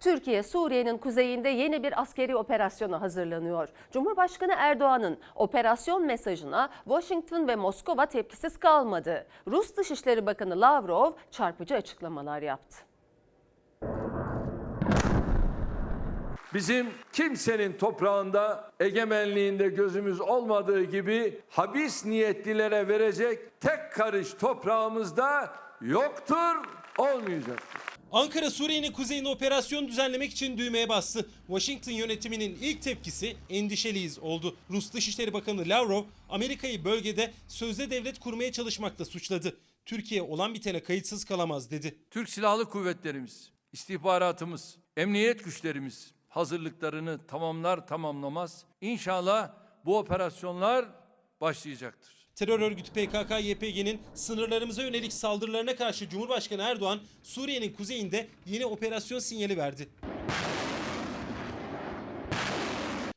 Türkiye, Suriye'nin kuzeyinde yeni bir askeri operasyona hazırlanıyor. Cumhurbaşkanı Erdoğan'ın operasyon mesajına Washington ve Moskova tepkisiz kalmadı. Rus Dışişleri Bakanı Lavrov çarpıcı açıklamalar yaptı. Bizim kimsenin toprağında egemenliğinde gözümüz olmadığı gibi habis niyetlilere verecek tek karış toprağımızda yoktur, olmayacaktır. Ankara Suriye'nin kuzeyine operasyon düzenlemek için düğmeye bastı. Washington yönetiminin ilk tepkisi endişeliyiz oldu. Rus Dışişleri Bakanı Lavrov Amerika'yı bölgede sözde devlet kurmaya çalışmakla suçladı. Türkiye olan bitene kayıtsız kalamaz dedi. Türk Silahlı Kuvvetlerimiz, istihbaratımız, emniyet güçlerimiz hazırlıklarını tamamlar tamamlamaz. İnşallah bu operasyonlar başlayacaktır. Terör örgütü PKK-YPG'nin sınırlarımıza yönelik saldırılarına karşı Cumhurbaşkanı Erdoğan Suriye'nin kuzeyinde yeni operasyon sinyali verdi.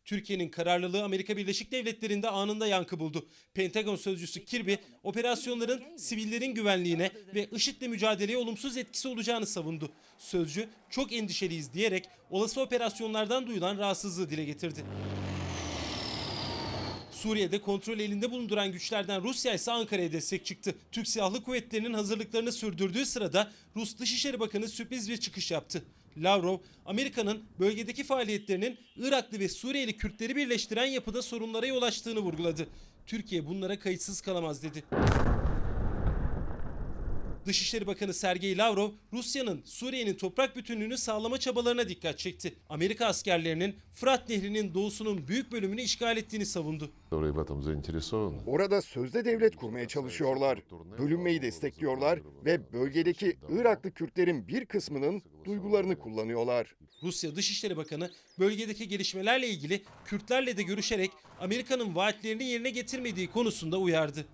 Türkiye'nin kararlılığı Amerika Birleşik Devletleri'nde anında yankı buldu. Pentagon sözcüsü Kirby, operasyonların sivillerin güvenliğine ve IŞİD'le mücadeleye olumsuz etkisi olacağını savundu. Sözcü, çok endişeliyiz diyerek olası operasyonlardan duyulan rahatsızlığı dile getirdi. Suriye'de kontrol elinde bulunduran güçlerden Rusya ise Ankara'ya destek çıktı. Türk Silahlı Kuvvetleri'nin hazırlıklarını sürdürdüğü sırada Rus Dışişleri Bakanı sürpriz bir çıkış yaptı. Lavrov, Amerika'nın bölgedeki faaliyetlerinin Iraklı ve Suriyeli Kürtleri birleştiren yapıda sorunlara yol açtığını vurguladı. Türkiye bunlara kayıtsız kalamaz dedi. Dışişleri Bakanı Sergey Lavrov, Rusya'nın Suriye'nin toprak bütünlüğünü sağlama çabalarına dikkat çekti. Amerika askerlerinin Fırat Nehri'nin doğusunun büyük bölümünü işgal ettiğini savundu. Orada sözde devlet kurmaya çalışıyorlar. Bölünmeyi destekliyorlar ve bölgedeki Iraklı Kürtlerin bir kısmının duygularını kullanıyorlar. Rusya Dışişleri Bakanı bölgedeki gelişmelerle ilgili Kürtlerle de görüşerek Amerika'nın vaatlerini yerine getirmediği konusunda uyardı.